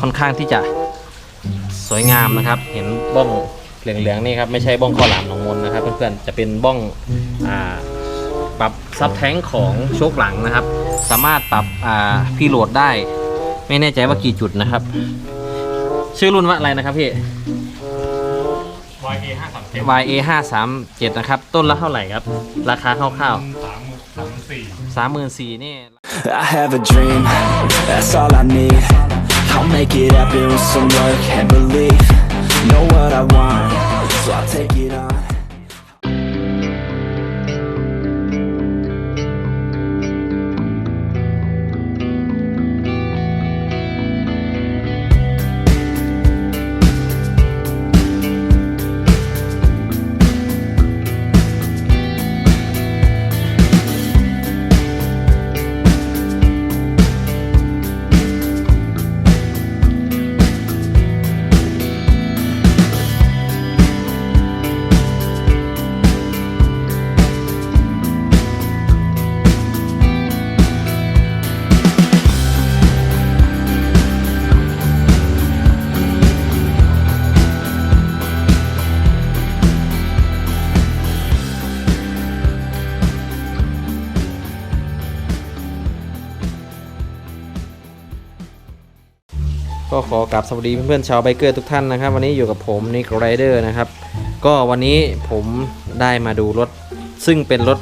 ค่อนข้างที่จะสวยงามนะครับ เห็นบ้องเหลืองๆนี่ครับไม่ใช่บ้องข้าวหลามหนองมนนะครับ เพื่อนๆจะเป็นบ้องอ่าปรับซับแท้งของโชคหลังนะครับ สามารถปรับอ่าพี่โหลดได้ ไม่แน่ใจว่ากี่จุดนะครับ ชื่อรุ่นว่าอะไรนะครับพี่ YA ห้าสามเจ็ด YA 5 3 7นะครับ ต้นละเท่าไหร่ครับ ราคาคร่าวสามสามสี่ๆสามหมื่นสี่นี่ I have a dream, that's all I need I'll make it happen with some work and belief. Know what I want, so I'll take it on ก็ขอกราบสวัสดีเพื่อนๆชาวไบเกอร์ทุกท่านนะครับ วันนี้อยู่กับผมนิกไรเดอร์นะครับ ก็วันนี้ผมได้มาดูรถ ซึ่งเป็นรถ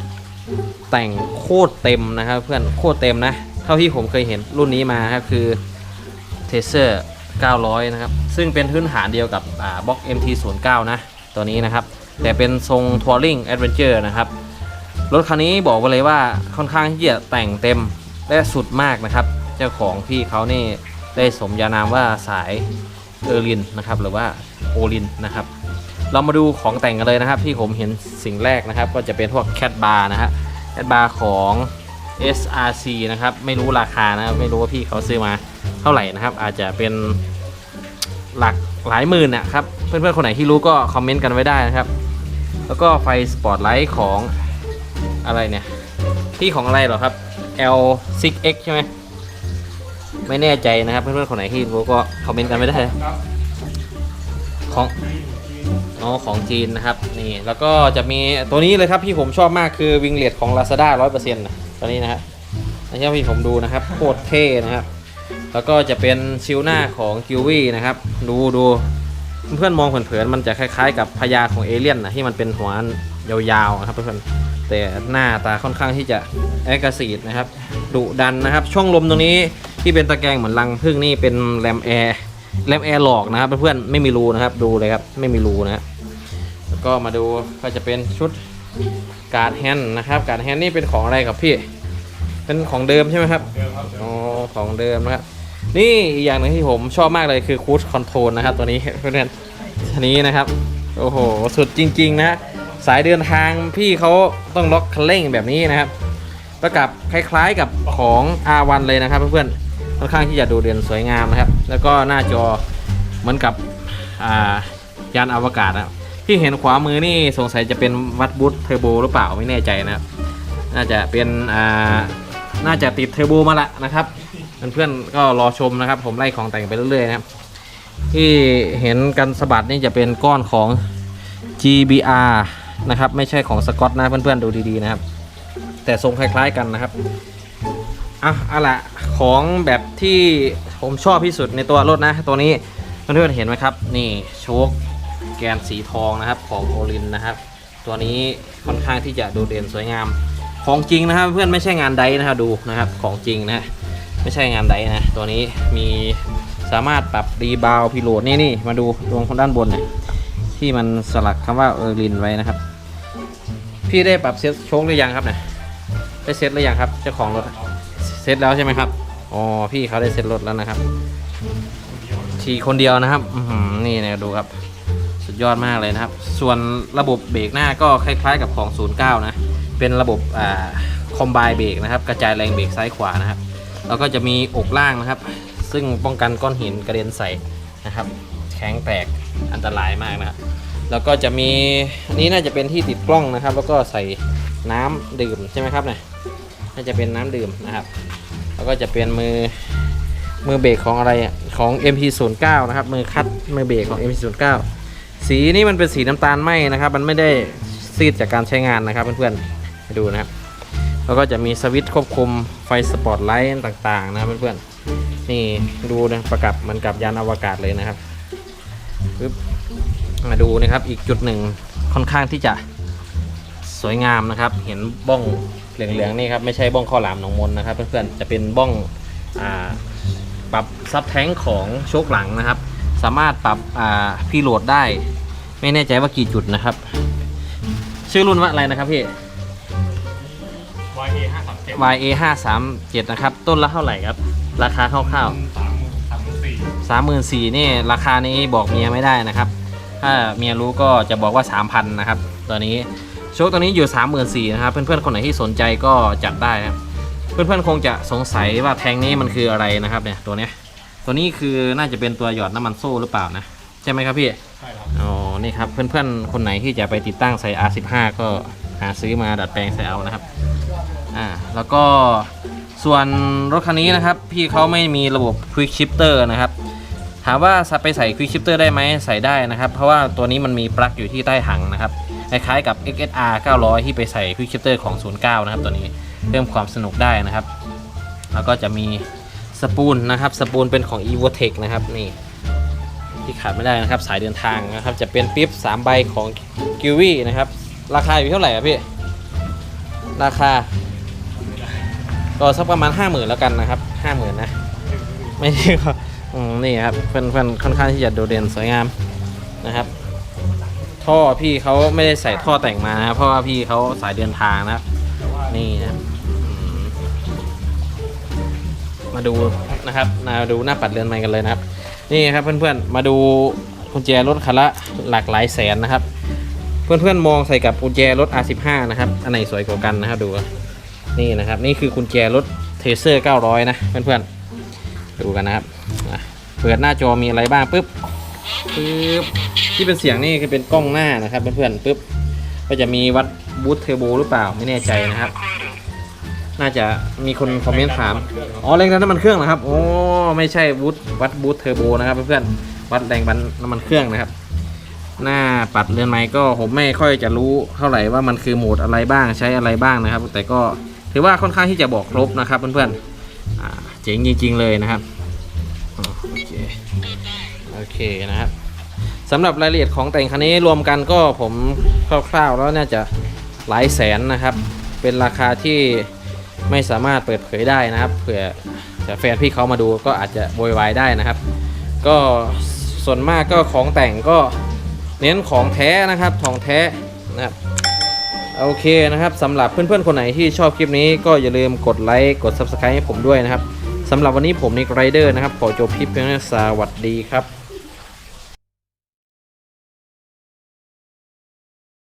แต่งโคตรเต็มนะครับ เพื่อนโคตรเต็มนะ เท่าที่ผมเคยเห็นรุ่นนี้มาครับคือ t e s e r 900 นะครับ ซึ่งเป็นพื้นฐานเดียวกับบล็อก MT09 นะ ตัวนี้นะครับ แต่เป็นทรง Touring Adventure นะครับ รถคันนี้บอกไว้เลยว่าค่อนข้างที่จะแต่งเต็มและสุดมากนะครับ เจ้าของพี่เขานี่ ได้สมญานามว่าสายเออรินนะครับหรือว่าโอลินนะครับเรามาดูของแต่งกันเลยนะครับ ที่ผมเห็นสิ่งแรกนะครับ ก็จะเป็นพวกแคดบาร์นะฮะแคดบาร์ของ SRC นะครับไม่รู้ราคานะไม่รู้ว่าพี่เขาซื้อมาเท่าไหร่นะครับ อาจจะเป็นหลักหลายหมื่นนะครับเพื่อนๆคนไหนที่รู้ก็คอมเมนต์กันไว้ได้นะครับ แล้วก็ไฟสปอตไลท์ของอะไรเนี่ยที่ของอะไรหรอครับ L6X ใช่ไหม ไม่แน่ใจนะครับเพื่อนๆคนไหนที่รู้ก็คอมเมนต์กันไว้ได้ครับของอ๋อของจีนนะครับนี่แล้วก็จะมีตัวนี้เลยครับที่ผมชอบมากคือวิงเลดของ Lazada 100%นะตัวนี้นะครับอันนี้ที่ผมดูนะครับโคตรเท่นะครับแล้วก็จะเป็นชิลหน้าของกิวี่นะครับดูดูเพื่อนๆมองเผินๆมันจะคล้ายๆ กับพญาของเอเลี่ยนนะที่มันเป็นหัวยาวๆนะครับเพื่อนๆแต่หน้าตาค่อนข้างที่จะแอคซีดนะครับดุดันนะครับ ช่องลมตรงนี้ ที่เป็นตะแกรงเหมือนรังพึ่งนี่เป็นแรมแอร์แรมแอร์หลอกนะครับเพื่อนๆไม่มีรูนะครับดูเลยครับไม่มีรูนะแล้วก็มาดูก็จะเป็นชุดการ์ดแฮนด์นะครับการ์ดแฮนด์นี่เป็นของอะไรครับพี่ เป็นของเดิมใช่ไหมครับเดิมครับอ๋อของเดิมนะครับนี่อีกอย่างหนึ่งที่ผมชอบมากเลยคือคู i คอนโทรลนะครับตัวนี้เพื่อนๆอันนี้นะครับโอ้โหสุดจริง ๆ นะสายเดินทางพี่เขาต้องล็อกคันเร่งแบบนี้นะครับ ประกับคล้ายๆกับของ R1 เลยนะครับเพื่อนๆค่อนข้างที่จะดูเด่นสวยงามนะครับ แล้วก็หน้าจอเหมือนกับยานอวกาศนะที่เห็นขวามือนี่สงสัยจะเป็นวัดบูทเทอร์โบหรือเปล่าไม่แน่ใจนะครับน่าจะเป็นน่าจะติดเทอร์โบมาละนะครับเพื่อนๆก็รอชมนะครับ ผมไล่ของแต่งไปเรื่อยๆนะครับที่เห็นกันสะบัดนี่จะเป็นก้อนของ GBR นะครับ ไม่ใช่ของสกอตนะเพื่อนๆดูดีๆนะครับ แต่ทรงคล้าย ๆ กันนะครับอะเอาละของแบบที่ผมชอบที่สุดในตัวรถนะ ตัวนี้เพื่อนๆเห็นไหมครับ นี่โชคแกนสีทองนะครับของโอลินนะครับ ตัวนี้ค่อนข้างที่จะโดดเด่นสวยงาม ของจริงนะครับเพื่อนไม่ใช่งานไดนะครับดูนะครับของจริงนะไม่ใช่งานไดนะ ตัวนี้มีสามารถปรับรีบาวพิโลดนี่นี่มาดูตรงด้านบนเนี่ยที่มันสลักคำว่าเออร์ลินไว้นะครับ พี่ได้ปรับเซ็ตโชคหรือยังครับเนี่ย ได้เซ็ตหรือยังครับเจ้าของรถเซ็ตแล้วใช่ไหมครับอ๋อพี่เขาได้เซ็ตรถแล้วนะครับทีคนเดียวนะครับอืนี่นะดูครับ สุดยอดมากเลยนะครับ ส่วนระบบเบรกหน้าก็คล้ายๆ กับของ 09 นะ เป็นระบบอ่าคอมไบเบรกนะครับ กระจายแรงเบรกซ้ายขวานะครับ แล้วก็จะมีอกล่างนะครับ ซึ่งป้องกันก้อนหินกระเด็นใส่นะครับ แข็งแตกอันตรายมากนะครับ แล้วก็จะมีอันนี้น่าจะเป็นที่ติดกล้องนะครับ แล้วก็ใส่น้ำดื่มใช่ไหมครับเนี่ยน่าจะเป็นน้ำดื่มนะครับ แล้วก็จะเป็นมือมือเบรกของอะไรอะของ MP09 นะครับ มือคัดมือเบรกของ MP09 สีนี่มันเป็นสีน้ำตาลไหมนะครับ มันไม่ได้ซีดจากการใช้งานนะครับเพื่อนๆไปดูนะครับ แล้วก็จะมีสวิตช์ควบคุมไฟสปอตไลท์ต่างๆนะครับเพื่อนๆนี่ดูนะประกับเหมือนกับยานอวกาศเลยนะครับปึ๊บ มาดูนะครับอีกจุดหนึ่งค่อนข้างที่จะสวยงามนะครับ เห็นบ้องเหลืองๆนี่ครับไม่ใช่บ้องข้าวหลามหนองมนนะครับเพื่อนๆจะเป็นบ้องอ่าปรับซับแท้งของโชคหลังนะครับ สามารถปรับอ่าพี่โหลดได้ ไม่แน่ใจว่ากี่จุดนะครับ ชื่อรุ่นว่าอะไรนะครับพี่ YA ห้าสามเจ็ด YA 5 3 7นะครับ ต้นละเท่าไหร่ครับ ราคาคร่าวสามสามสี่ๆสามหมื่นสี่นี่ราคานี้บอกเมียไม่ได้นะครับ ถ้าเมียรู้ก็จะบอกว่า 3,000 นะครับ ตอนนี้โชคตัวนี้อยู่ 34,000นะครับ เพื่อนๆ คนไหนที่สนใจก็จัดได้นะครับ เพื่อนๆ คงจะสงสัยว่าแทงนี้มันคืออะไรนะครับเนี่ยตัวเนี้ย ตัวนี้คือน่าจะเป็นตัวหยอดน้ำมันโซ่หรือเปล่านะ ใช่ไหมครับพี่ ใช่ครับ อ๋อ นี่ครับ เพื่อนๆ คนไหนที่จะไปติดตั้งใส่ R15 ก็หาซื้อมาดัดแปลงใส่เอานะครับ อ่า แล้วก็ส่วนรถคันนี้นะครับ พี่เขาไม่มีระบบ Quick Shifter นะครับ ถามว่าไปใส่ Quick Shifter ได้ไหมใส่ได้นะครับ เพราะว่าตัวนี้มันมีปลั๊กอยู่ที่ใต้ถังนะครับคล้ายๆกับ XSR 900 ที่ไปใส่ Quick Shifter ของ 09 นะครับตัวนี้เพิ่มความสนุกได้นะครับ แล้วก็จะมีสปูลนะครับสปูลเป็นของ Evotech นะครับนี่ที่ขาดไม่ได้นะครับสายเดินทางนะครับจะเป็นปิ๊บ3ใบของกิวีนะครับราคาอยู่เท่าไหร่ครับพี่ ราคาก็สักประมาณ 50,000 แล้วกันนะครับ 50,000 นะ ไม่ใช่ก็อืม นี่ครับเพื่อนเพื่อนค่อนข้างที่จะโดดเด่นสวยงามนะครับ ท่อพี่เขาไม่ได้ใส่ท่อแต่งมานะเพราะว่าพี่เขาสายเดินทางนะครับนี่นะมาดูนะครับมาดูหน้าปัดเรือนไม้กันเลยนะครับ นี่ครับเพื่อนๆมาดูกุญแจรถคันละหลากหลายแสนนะครับ เพื่อนๆมองใส่กับกุญแจรถ R15 นะครับอันไหนสวยกว่ากันนะครับดูนี่นะครับ นี่คือกุญแจรถเทเซอร์900 นะเพื่อนๆดูกันนะครับ เปิดหน้าจอมีอะไรบ้างปุ๊บปุ๊บที่เป็นเสียงนี่คือเป็นกล้องหน้านะครับเพื่อนๆปุ๊บก็จะมีวัดบูทเทอร์โบหรือเปล่าไม่แน่ใจนะครับ น่าจะมีคนคอมเมนต์ถาม อ๋อแรงดันน้ำมันเครื่องนะครับ โอ้ไม่ใช่บูทวัดบูทเทอร์โบนะครับเพื่อนๆวัดแรงดันน้ำมันเครื่องนะครับ หน้าปัดเรือนไม้ก็ผมไม่ค่อยจะรู้เท่าไหร่ว่ามันคือโหมดอะไรบ้างใช้อะไรบ้างนะครับ แต่ก็ถือว่าค่อนข้างที่จะบอกครบนะครับเพื่อนๆเจ๋งจริง ๆ เลยนะครับ เคนะครับสำหรับรายละเอียดของแต่งคันนี้รวมกันก็ผมคร่าวๆแล้วน่าจะหลายแสนนะครับ เป็นราคาที่ไม่สามารถเปิดเผยได้นะครับเผื่อจะแฟนพี่เขามาดูก็อาจจะโวยวายได้นะครับ ก็ส่วนมากก็ของแต่งก็เน้นของแท้นะครับของแท้นะครับโอเคนะครับสำหรับเพื่อนๆคนไหนที่ชอบคลิปนี้ก็อย่าลืมกดไลค์กด Subscribe ให้ผมด้วยนะครับสำหรับวันนี้ผมนิกไรเดอร์นะครับขอจบคลิปเพียงเท่านี้สวัสดีครับ